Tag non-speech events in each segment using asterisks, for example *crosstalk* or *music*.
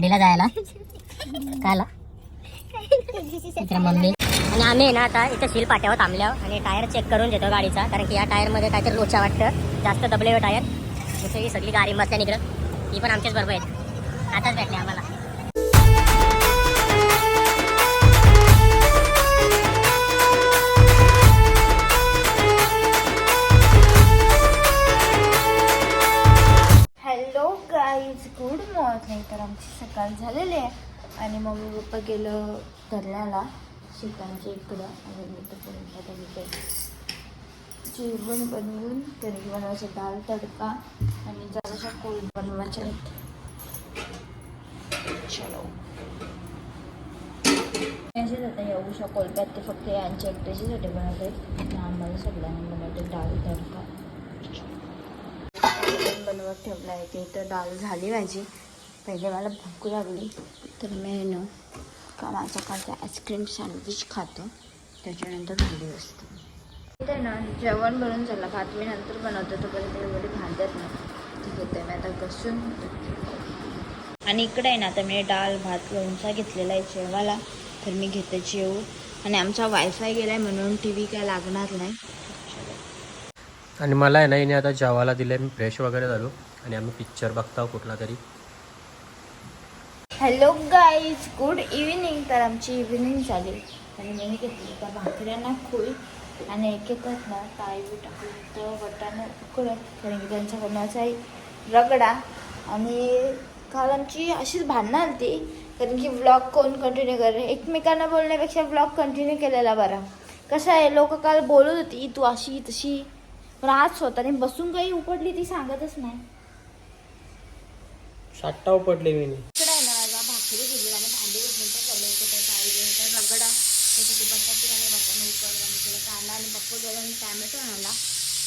खार्डीला जायला. काला इकडे मम्मी. आणि आम्ही आहे ना आता इथं शिल पाट्यावर थांबल्या आणि टायर चेक करून घेतो गाडीचा कारण की या टायरमध्ये काहीतरी लोचा वाटतं. जास्त दबले टायर. जसं ही सगळी गाडी बसल्या निघत ही पण आमच्याच बरोबर आहेत. आताच भेटले आम्हाला. गाईज गुड मॉर्निंग तर आमची सकाळ झालेली आहे. आणि मम्मी पप्पा गेलं धरल्याला शेतांच्या इकडं. आणि मी तर पुढे आता जेवण बनवून तरी बनवायचे दाल तडका. आणि जराशा कोल्ड बनवायच्या आहेत. चलो. असेच आता येऊशा कोलप्यात ते फक्त यांच्या एकट्याच्यासाठी बनवते आणि आम्हाला सगळ्यांना बनवते दाल तडका. बनवत ठेवला आहे. ते तर डाळ झाली माझी. पहिले मला भूक लागली. तर मी ना का माझ्या कालचा आईस्क्रीम सँडविच खातो. त्याच्यानंतर भांडी असते ते ना जेवण बनवून झालं. भात मी नंतर बनवतो. तोपर्यंत एवढे भांड्यात ना ते घेते मी आता घसून आणि इकडे आहे ना आता मी डाळ भात लोणचा घेतलेला आहे जेवायला. तर मी घेते जेवू. आणि आमचा वायफाय गेला आहे म्हणून टी व्ही काय लागणार नाही. आणि मला आहे ना हिने आता जेवायला दिले मी फ्रेश वगैरे झालो. आणि आम्ही पिक्चर बघताव कुठला तरी. हॅलो गाईज गुड इव्हिनिंग तर आमची इव्हिनिंग झाली. आणि मी घेतली. तर भाकऱ्यांना खूळ आणि एक येतात ना ताई टाकून तर वटाणं उकडत. कारण की त्यांच्या कोणाचा रगडा. आणि काल आमची अशीच भांडणं आली कारण की ब्लॉग कोण कंटिन्यू करेल एकमेकांना बोलण्यापेक्षा ब्लॉग कंटिन्यू केलेला बरा. कसं आहे? लोक काल बोलत होती तू अशी तशी. पण आज स्वतःने बसून काही उपडली ती सांगतच नाही. साठाव पडले मी. इकडे आहे ना आता भाकरी दिली आणि भांडी ताई तर रगडा त्यासाठी बटाटे आणि उकडले कांदा पप्पा टॅमॅटो आणला.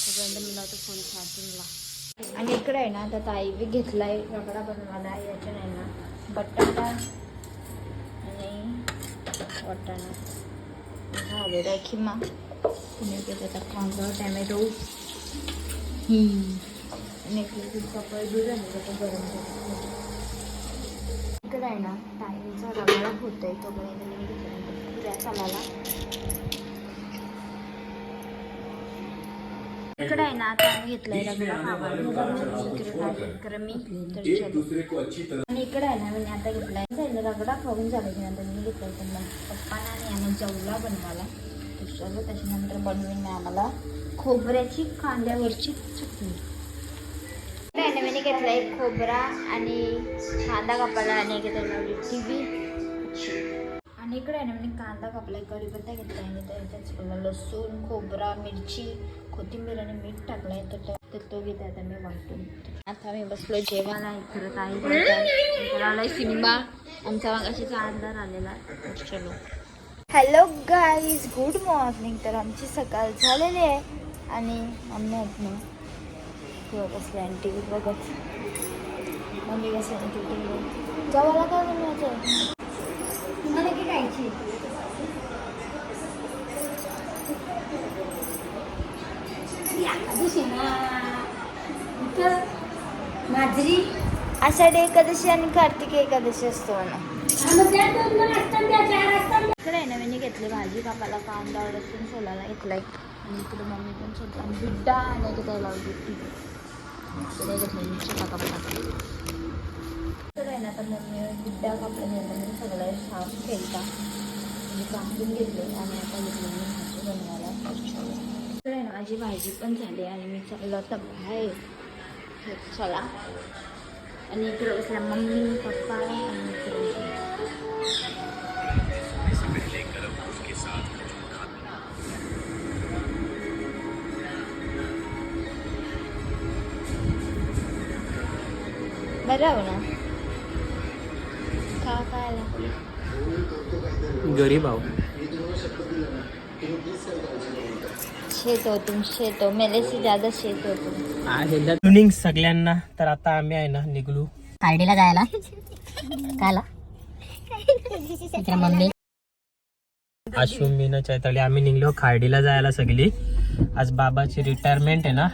तोपर्यंत मी लावतो फोन चार्जिंगला आणि इकडे आहे ना त्या ताई बी घेतलाय रगडा बनवायला याच्या नाही ना बटाटा आणि वाटाणा. झालेला आहे तुम्ही त्याचा कांदा टॅमॅटो आणि इकडे पप्पा दूध आहे गरम इकडे आहे ना टाईमचा रगडा होतोय तोपर्यंत मी घेतल्यानंतर पुऱ्या चालायला इकडे आहे ना आता आम्ही घेतलंय रगडा. खावा मी तर चलो. आणि इकडे आहे ना मी आता घेतलाय. झालं रगडा खाऊन झालं की नंतर मी घेतलाय. मग पप्पाना आणि आम्ही जेवला बनवायला. त्याच्यानंतर बनवीन मी आम्हाला. खोबऱ्याची कांद्यावरची चटणी. आहे मी घेतलाय खोबरा आणि कांदा कापायला आणि घेतला टी व्ही आणि इकडे आहे ना मी कांदा कापलाय कढीपत्ता घेतला आणि त्याच्यात लसूण खोबरा मिरची कोथिंबीर आणि मीठ टाकलाय. तर तो तर तो घेते आता मी वाटून. आता मी बसलो जेवायला खरं आहे आलाय सिनेमा. आमचा मागाशीचा अंधार आलेला चलो. हॅलो गाईज गुड मॉर्निंग तर आमची सकाळ झालेली आहे. आणि मम्मी आहेत ना. किंवा बसले आणि टी व्ही बघत. मम्मी बसले टी व्ही बघत. जेवायला काय बनवायचं? मला की खायची? माझरी आषाढी एकादशी आणि कार्तिकी एकादशी असतो म्हणा. इकडे आहे ना मी घेतली भाजी कापाला कांदा लसूण सोलायला घेतलाय आणि इकडे मम्मी पण सोडला आणि बिड्डा आणि इकडे लावली इकडे घेतलं मिरच्या आहे ना आता मम्मी बिड्डा कापला म्हणजे सगळं साफ केलता. म्हणजे कापून घेतले आणि आता घेतलं मी भाजी बनवायला आहे ना माझी भाजी पण झाली आणि मी चाललो आता बाहेर. चला. आणि इकडे मम्मी पप्पा आणि बरं गरीब आहो. शेत हो तुम शेत हो. मेले से ज्यादा शेत हो तुम. सगळ्यांना. तर आता आम्ही आहे ना निघलो. खार्डीला जायला. काला इकडे मम्मी अश्विन मीना चैताली आम्ही निघलो खार्डीला जायला सगळी. आज बाबाची रिटायरमेंट आहे ना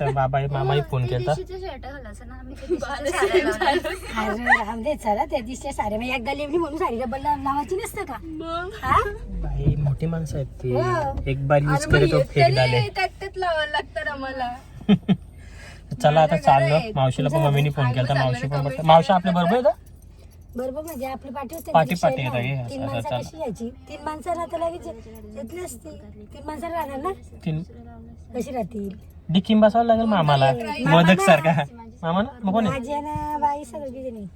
तर बाबा मामाही फोन केला शर्ट घालायचं ना आम्ही त्या दिवशी सारे मग एकदा लेवली म्हणून साडी डबल लावायची नसतं का? हा? बाई मोठी माणसं आहेत ती. हो. एक बार यूज अरे करे मग तो फेक डाले तरी तट्ट्यात लावायला लागतं आम्हाला. *laughs* चला आता चाललो. मावशीला पण मम्मीने फोन केला मावशी पण मावशी आपल्या बरोबर आहे का? बरोबर म्हणजे आपली पाठी होते पाठी- पाठी. येतं हे, असं- तीन माणसं चाल. कशी यायची? तीन माणसाला तर लगेच येतली असती. तीन माणसं राहणार ना? तीन कशी राहतील? डिक्कीम बसावं लागेल मामाला. मोदक सारखा. मामा ना? मग कोण आहे? माझी ना बाई सगळी जणी.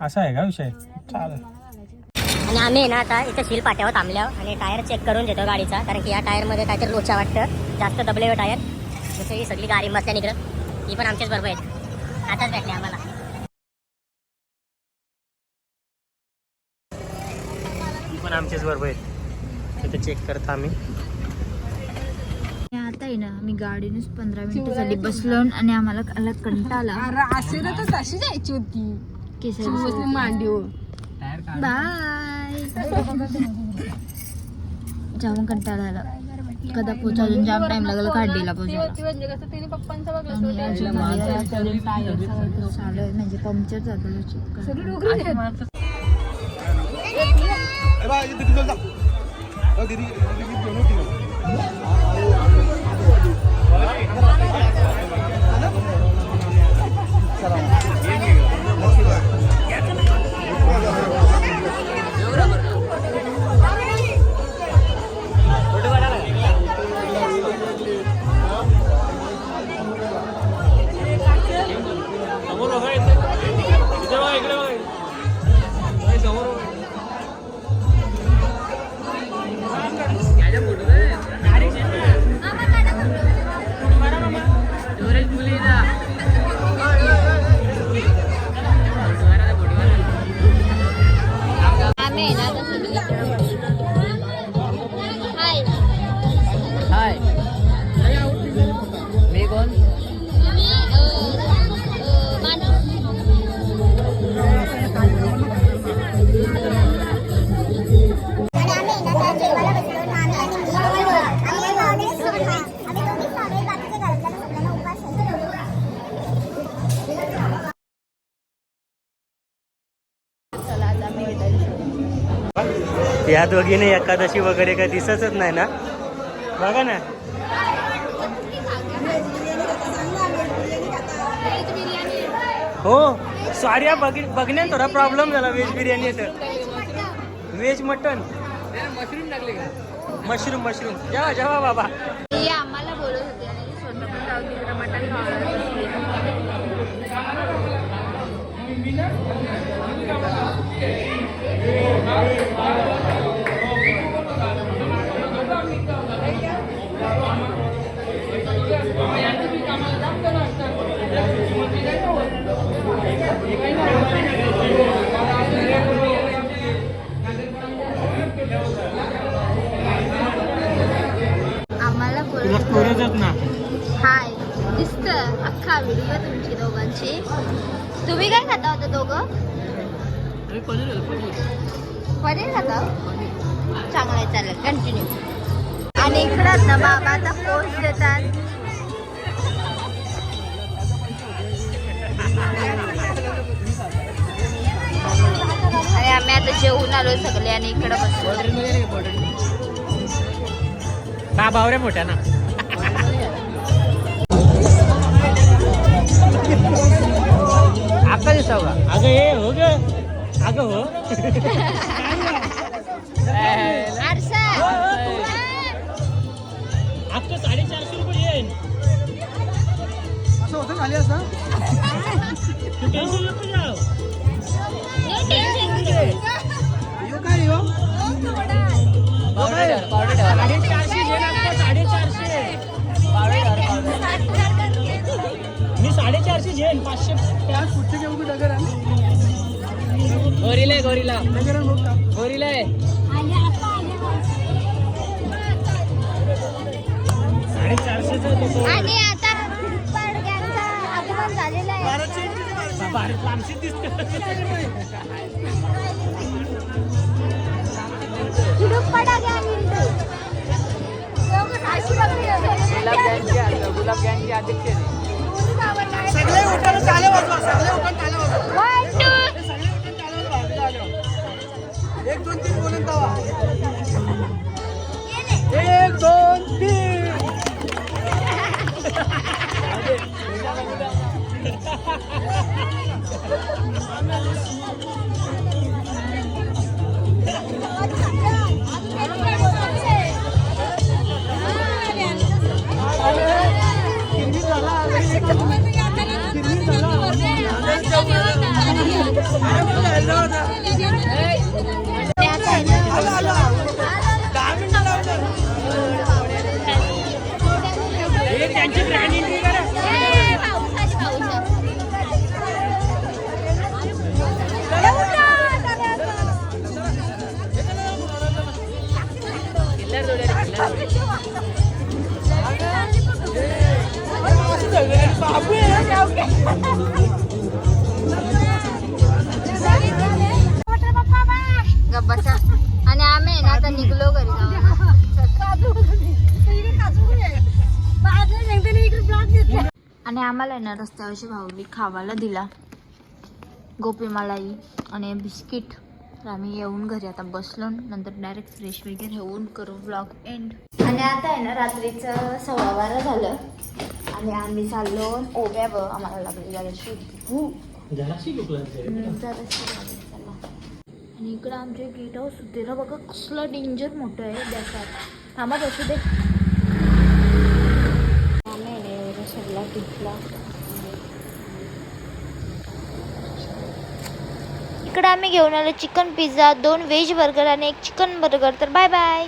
असा आहे का विषय? चालेल. आणि आम्ही ना आता इथे सील पाट्यावर थांबल्यावर आणि टायर चेक करून देतो गाडीचा. कारण की या टायरमध्ये काहीतरी लोचा वाटतं. जास्त दबले टायर. जसं ही सगळी गाडी बसल्या निघलं ही पण आमच्याच बरोबर आहेत. आताच भेटले आम्हाला. पण आमच्याच बरोबर आहेत. तिथे चेक करत आम्ही. आता आहे ना आम्ही गाडीनेच पंधरा मिनिटं झाली. बसलो आणि आम्हाला आला ना तर तशी जायची होती. केसरी मांडीवर. बाय जाम कंटाळा आला. कदा पोचा अजून जाम टाइम लागला काढलेला पोचायला म्हणजे कसं तिने पप्पांचा बघला आणि अजून माझं चालू आहे या दोघीने एकादशी वगैरे काय दिसतच नाही ना? बघा ना. हो साड्या बघ बघण्या थोडा प्रॉब्लेम झाला व्हेज बिर्याणी तर. व्हेज मटन मशरूम मशरूम जेवा जेवा बाबा. आम्हाला बोलत होते आणि तुम्ही काय खाता होता दोघं? पनीर खाता. चांगलं आहे चालेल. कंटिन्यू आणि इकडं ना बाबा आता पोस्ट देतात. आणि आम्ही आता जेवून आलो सगळे आणि इकडं बसलो. का बावऱ्या मोठ्या ना. *laughs* आता का? अगं हे हो ग. अगं हो. साडेचारशे रुपये येईल असं होतं खाली असं? तू टेन्शन नको जाऊ यो काय यो? साडेचारशे घे ना आता, साडेचारशे. मी साडेचारशे घेईन पाचशे. त्यात पुढचे घेऊ की डगर आहे गोरीला आहे गोरीला. डगर आहे बघ का गोरीला आहे. साडेचारशेचा आणि आता पाडग्यांचा आगमन झालेला आहे. लांबशी दिसते हिडूक पडा घ्या हिंदू. दोघं सासू बघली होते. गुलाब गँगचे अध्यक्ष आहे सगळे उठून टाळे वाजवा सगळे उठून टाळे वाजवा. सगळे उठून. एक दोन तीन बोलून तवा एक दोन तीन. किती *laughs* बाबू आणि आम्ही आहे ना आता निघलो घरी आणि आम्हाला आहे ना रस्त्यावरची भाऊली खावायला दिला. गोपी मलाई आणि बिस्किट. तर आम्ही येऊन घरी आता बसलो नंतर डायरेक्ट फ्रेश वगैरे होऊन करू ब्लॉग एंड आणि आता आहे ना रात्रीचं सव्वा बारा झालं. आणि आम्ही चाललो ओव्यावर. आम्हाला लागली जराशी भूक. आणि इकडं आमचे गेट हाऊस होते. ना बघा कसलं डेंजर मोठं आहे. देखात. थांबा बसू दे आम्ही आहे ना एवढा सगळा घेतला इकडं आम्ही घेऊन आलो चिकन पिझ्झा दोन व्हेज बर्गर आणि एक चिकन बर्गर. तर बाय बाय.